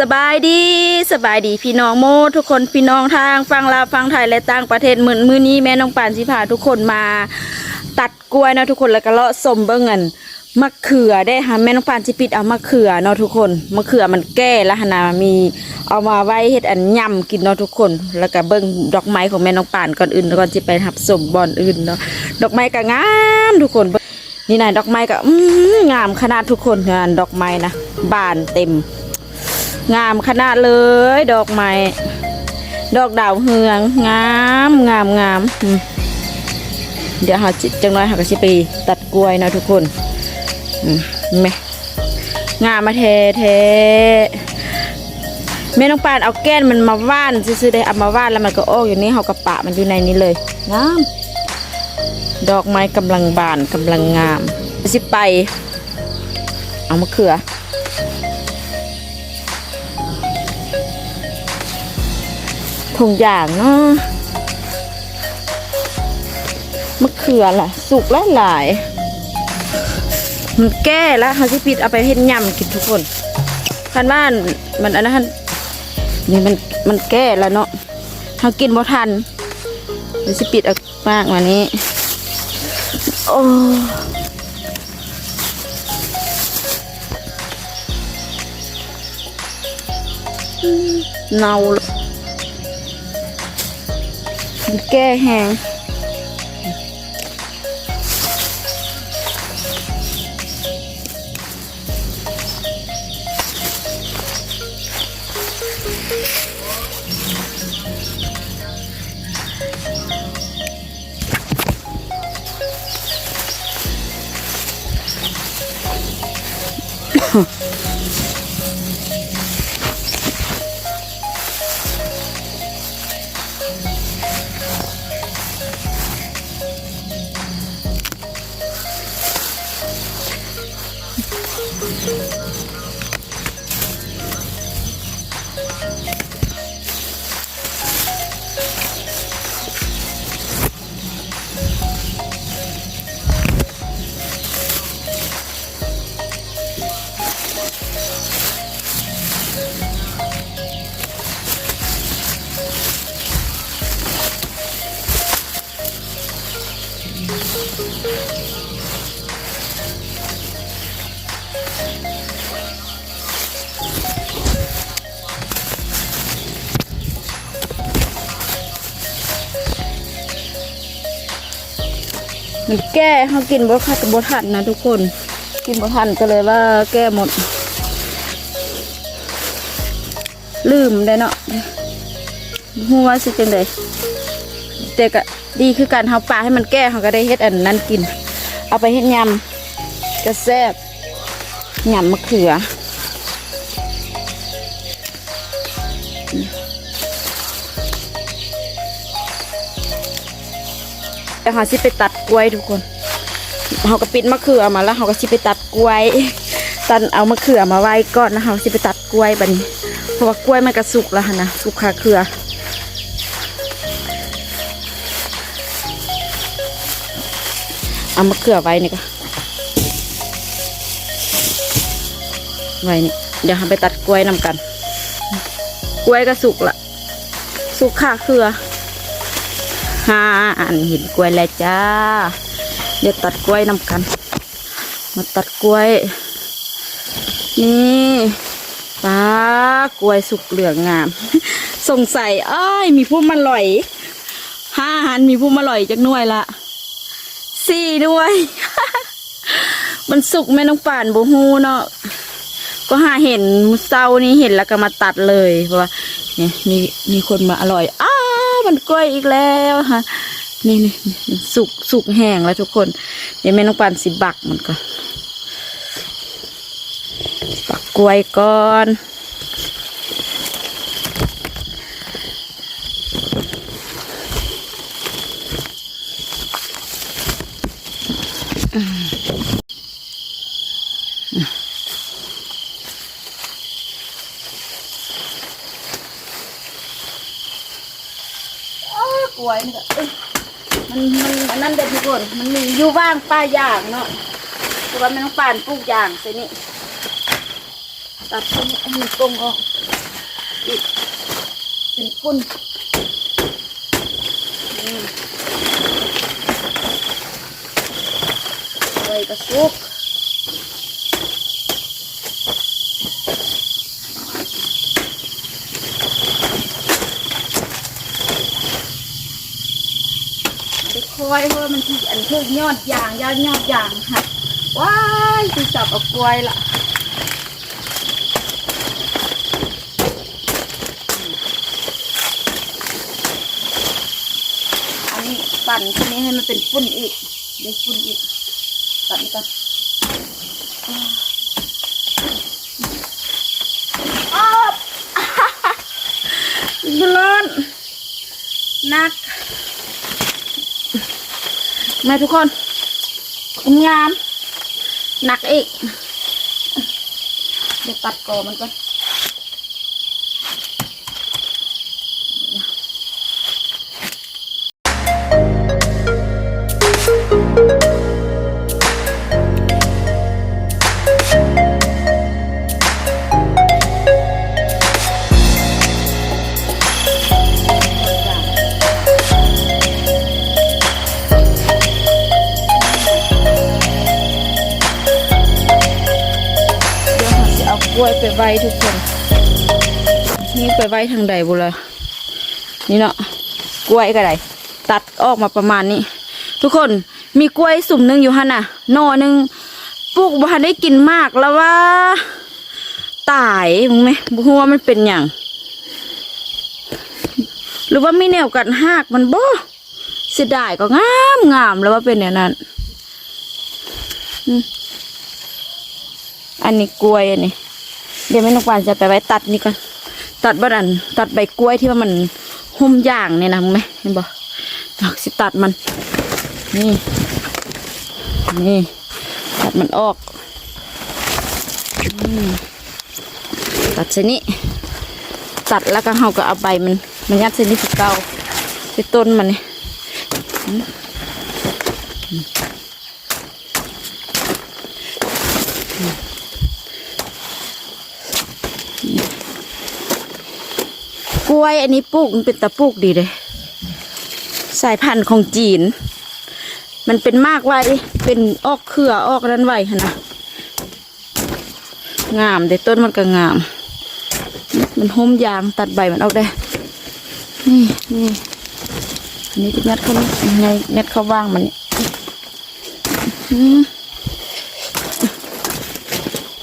สบายดีสบายดีพี่น้องโมทุกคนพี่น้องทางฟังลาฟังไทยและต่างประเทศเหมือนมือนี้แม่น้องปานสิพาทุกคนมา ตัดกล้วยเนาะทุกคนแล้วก็เลาะสมเบิ่งเงินมะเขือได้ค่ะแม่น้องปานสิปิดเอามะเขือเนาะทุกคนมะเขือมันแก้แล้วหนนามีเอามาไว้เฮ็ดอันยำกินเนาะทุกคน แล้วก็เบิ่งดอกไม้ของแม่น้องปานก่อนอื่นก่อนสิไปทับสมบอนอื่นเนาะดอกไม้ก็งามทุกคนนี่นายดอกไม้ก็งามขนาดทุกคนงานดอกไม้นะบานเต็ม งามขนาดเลย ดอกไม้ดอกดาวเฮือง งามงามงามเดี๋ยวหาจิจังน้อยหากระชิไปตัดกล้วยนะทุกคนแม่งามมาเทเทแม่น้องปานเอาแก้นมันมาว่านซื้อได้เอามาว่านแล้วมันก็ออกอยู่นี่เขากระปะมันอยู่ในนี้เลยงามดอกไม้กำลังบานกำลังงามสิไป เอามะเขือ ถุงยางเนาะมะเขือล่ะ สุกหลายหลาย มันแก้แล้วเขาสิปิดเอาไปเฮ็ดยำกินทุกคนคันว่ามันอันนั้นนี่มันมันแก้แล้วเนาะเขากินบ่ทันเดี๋ยวสิปิดเอามากว่านี้โอ้เนาเลย แก้แหง มันแก้เขากินบ่คัดบ่ทันนะทุกคน กินบ่ทันก็เลยว่าแก้หมด ลืมได้เนาะหัวสิจังไดแต่ก็ดีคือการเฮาปลาให้มันแก้เขาก็ได้เฮ็ดอันนั้นกิน เอาไปเฮ็ดยำก็แซ่บยำมะเขือ แล้วเขาสิไปตัดกล้วยทุกคนเขาก็ปิดมะเขือมาแล้วเขาก็สิไปตัดกล้วย ตันเอามะเขือมาไว้ก่อนนะเขาสิไปตัดกล้วยบัดนี้เพราะว่ากล้วยมันก็สุกแล้วนะสุกคาเครือเอามะเขือไว้นี่ก็ไว้นี่เดี๋ยวเราไปตัดกล้วยนำกัน กล้วยก็สุกละสุกคาเครือ ฮ่าอันเห็นกล้วยแล้วจ้าเดี๋ยวตัดกล้วยนำกัน มาตัดกล้วย นี่ป้ากล้วยสุกเหลืองงาม สงสัยเอ้ยมีผู้มาลอยห้าหันมีผู้มาลอยจากหน่วยละสี่ด้วย มันสุกแม่น้องป่านบูฮูเนาะก็หาเห็นเศร้านี้เห็นแล้วก็มาตัดเลยเพราะว่าเนี่ยมีมีคนมาอร่อยอ้า มันกล้วยอีกแล้วฮะนี่นี่สุกสุกแห้งแล้วทุกคน เดี๋ยวแม่น้องปันสิบักมันก่อนบักกล้วยก่อนอ้า กล้วยนี่ก็เอ้ยมันมันอันนั้นเด็ดทุกคนมันมีอยู่ว่างป้าอย่างเนาะคือว่าม่น้องปานปลูกอย่างใส่นี่ตัดตรงนี้ให้มันกงออกอีกเป็นพุ่นนี่ไว้กระซุกไปคอยเพราะว่ามั นที่อันคือยอดยางยอดยอดยางหักว้ายตีจับเอากล้วยละอันนี้ปั่นทีนี้ให้มันเป็นฝุ่นอีกเดี๋ยวฝุ่นอีกปั่นก่อนอ้าวร้อนนัก มาทุกคนงามหนักอีก เดี๋ยวตัดกอมันก่อน กล้วยไปไว้ทุกคน นี่ไปไว้ทางใดบุละนี่เนาะกล้วยก็ได้ตัดออกมาประมาณนี้ ทุกคนมีกล้วยสุ่มหนึ่งอยู่ฮะน่ะหนอหนึ่งปลูกบ้านได้กินมากแล้วว่า ตายมึงไหมหัวามันเป็นอย่าง หรือว่าไม่แนวกันหากมันบ่เสียดายก็งามงามแล้วว่าเป็นอย่างนั้นอันนี้กล้วยอันนี้ เดี๋ยวแม่นกปานจะไปไว้ตัดนี่ก่อนตัดบัดันตัดใบกล้วยที่ว่ามันหุ้มย่างเนี่ยนะมึงไหมเห็นบ่ดอกสิตัดมัน นี่ นี่ ตัดมันออกอตัดชนิดตัดแล้วก็เขาก็เอาใบมัน มันยัดชนิดที่เก่าที่ต้นมันนี่อืมอืมก ล้วยอันนี้ปลูกมันเป็นตะปลูกดีเลยสายพันธุ์ของจีน มันเป็นมากไว้เป็นออกเครือออกนั้นไว้นะงามแต่ต้นมันก็งาม มันหุ้มยางตัดใบมันออกได้ นี่นี่อันนี้จะงัดเขาไงงัดเขาว่างมัน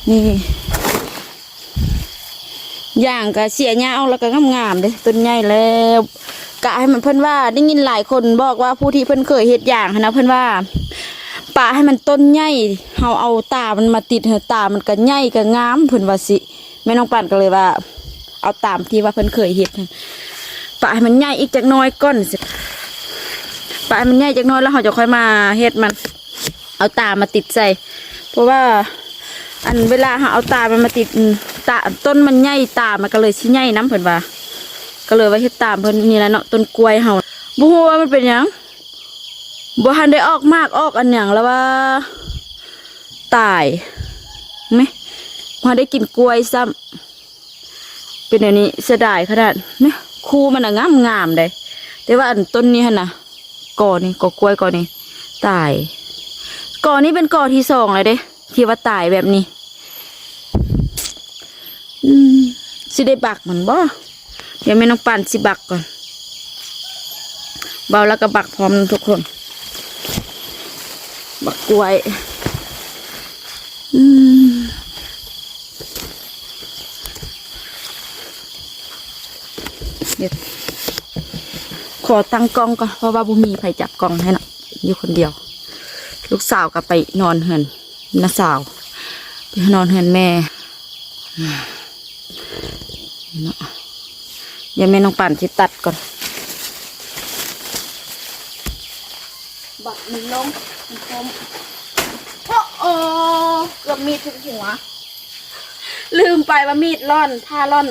นี่ อย่างก็เสียเอาแล้วก็งามๆเลยต้นใหญ่แล้วกะให้มันเพิ่นว่าได้ยินหลายคนบอกว่าผู้ที่เพิ่นเคยเฮ็ดอย่างนะเพิ่นว่าปะให้มันต้นใหญ่เฮาเอาตามันมาติดเฮตามันก็ใหญ่ก็งามเพิ่นว่าสิแม่น้องปั่นก็เลยว่า เอาตามที่ว่าเพิ่นเคยเฮ็ดหั่นปะให้มันใหญ่อีกจักน้อยก่อนสิปะให้มันใหญ่จักน้อยแล้วเฮาจะค่อยมาเฮ็ดมัน เอาตามาติดใส่เพราะว่า อันเวลาเราเอาตามันมาติดอื ตาต้นมันใหญ่ตามันก็เลยชิ้ใหญ่น้ำเพิ่นว่า ก็เลยว่าเฮ็ดตามเพิ่นนี่แหละเนาะต้นกล้วยเฮาบ่ฮู้ว่ามันเป็นหยังบ่ทันได้ออกมากออกอันหยังแล้วว่า ตายไหมบ่ทันได้กินกล้วยซ้ำเป็นอันนี้เสียดายขนาดไหมคูมันน่ะงามงามเลยแต่ว่าอันต้นนี้หั่นะกอนี่กอกล้วยกอนี่ตายกอนี้เป็นกอที่สองเลยเด้ที่ว่าตายแบบนี้ อืมสิได้บักเหมันบ่เดี๋ยวแม่น้องปั่นสิบักก่อน เบาแล้วก็บักพร้อมทุกคน บักกล้วย อืมเดี๋ยวขอตั้งกล้องก่อนเพราะว่าบุมีใครจับกล้องให้นะอยู่คนเดียว ลูกสาวก็ไปนอนเหือนน้าสาว ไปนอนเหือนแม่ เนาะเดี๋ยวแม่น้องปั่นที่ตัดก่อนบักมันลงมันคมโอ้โอเกือบมีดถึงหัว ลืมไปว่ามีดร่อนผ้าร่อน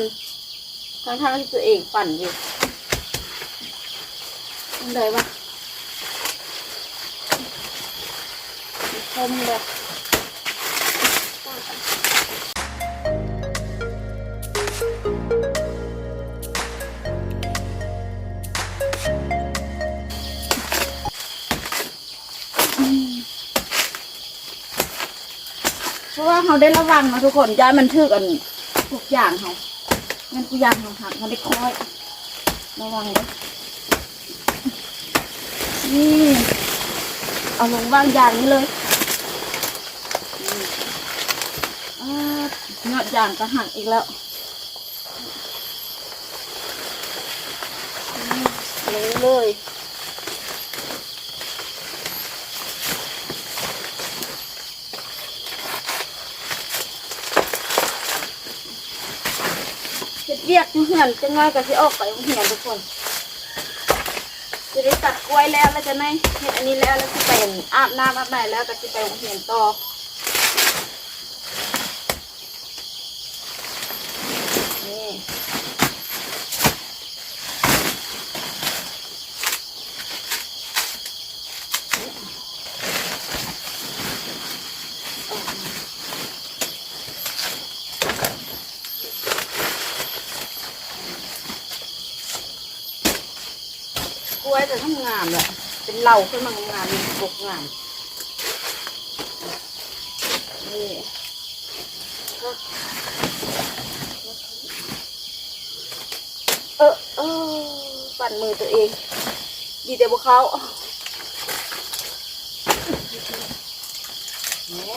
ทั้งทางๆที่ตัวเองปั่นอยู่ยังไงวะคมเลย เพราะว่าเขาได้ระวังนะทุกคนย้ายมันทึกอันทุกอย่างเขางั้นกอยางเขาหักเขาได้คอย ระวังเลยนี่เอาลงวางอย่างนี้เลยนี่อ่ายอดอย่างก็หักอีกแล้วเลยเลย เรียกอยู่เหือนจังน้อยก็สิออกไปเหียนทุกคนจะได้ตัดกล้วยแล้วแล้วจะไม่เห็ดอันนี้แล้วแล้วจะไปอาบน้ำอาบไหนแล้วก็จะไปเหียนต่อนี่กล้วยจะทำ งามแหละเป็นเหล่าขึ้นมางามมีปกงามนี่เออเออปั่นมือตัวเอง ดีแต่พวกเขาแหม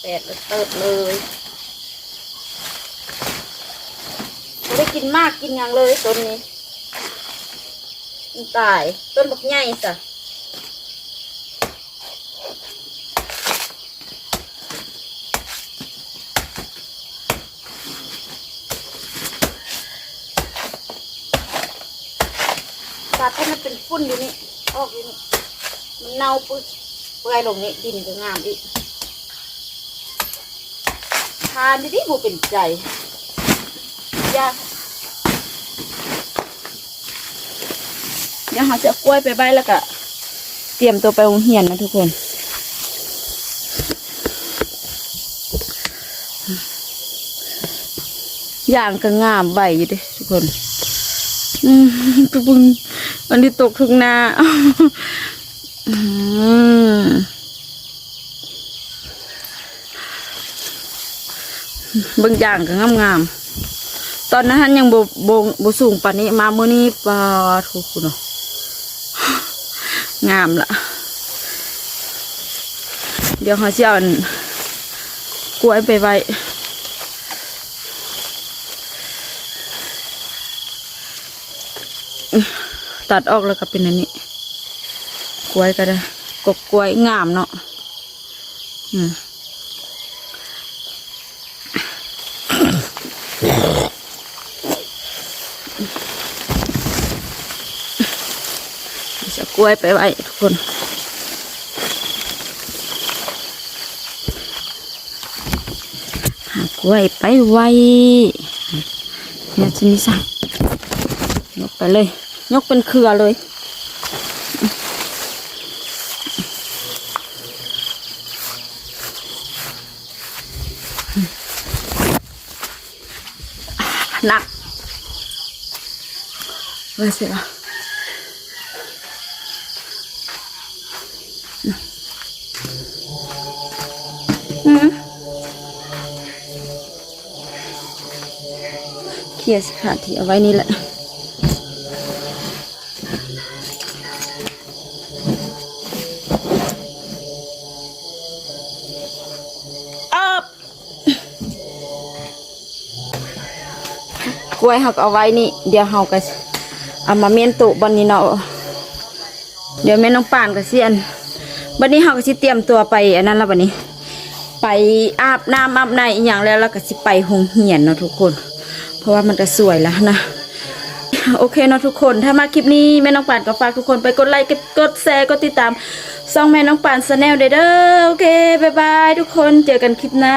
แปดเติบเลยไม่ได้กินมากกินอย่างเลยต้นนี้ ตาย ต้นบักใหญ่สะตัดให้มันเป็นฝุ่นอยู่นี่ออกอยู่นี่มันเน่าปึ๊บเปื่อยลงนี่ดินก็งามอีกทานดิดิบูเป็นใจยาก เดี๋ยวเราจะกล้วยไปใบแล้วก็เตรียมตัวไปโรงเรียนนะทุกคนอย่างก็งามใบอยู่ดิทุกคนอืมทุกคนวันนี้ตกทุ่งนาอืมบางอย่างก็งามงามๆตอนนั้นยังโบบโบสูงปานนี้มาเมื่อนี้ปลาทุกคนเนาะ งามละเดี๋ยวเขาจะเอาอันกล้วยไปไว้ตัดออกแล้วก็เป็นอันนี้ กล้วยก็ได้กบกล้วยงามเนาะอืม ล้วยไปไว้ทุกคน หากล้วยไปไว้เนี่ยชนิดสั่งยกไปเลย ยกเป็นเครือเลยหนักเว้ยเสีย เคลียร์สถานที่เอาไว้นี่แหละอับกล้วยหักเอาไว้นี่ เดี๋ยวเฮาก็เอามาเมียนตุบันนี้เนาะเดี๋ยวแม่น้องป่านก็เสียนบันนี้เฮาก็สิเตรียมตัวไปอันนั้นแล้วบันนี้ ไปอาบน้ำอาบในอหย่างแล้วแล้วก็สิไปหงเหียนเนาะทุกคน เพราะว่ามันก็สวยแล้วนะ โอเคเนาะทุกคนถ้ามาคลิปนี้แม่น้องป่านก็ฝากทุกคนไปกดไลค์กดแชร์กดติดตามซ่องแม่น้องป่านสแนลเด้อโอเคบายบายทุกคนเจอกันคลิปหน้า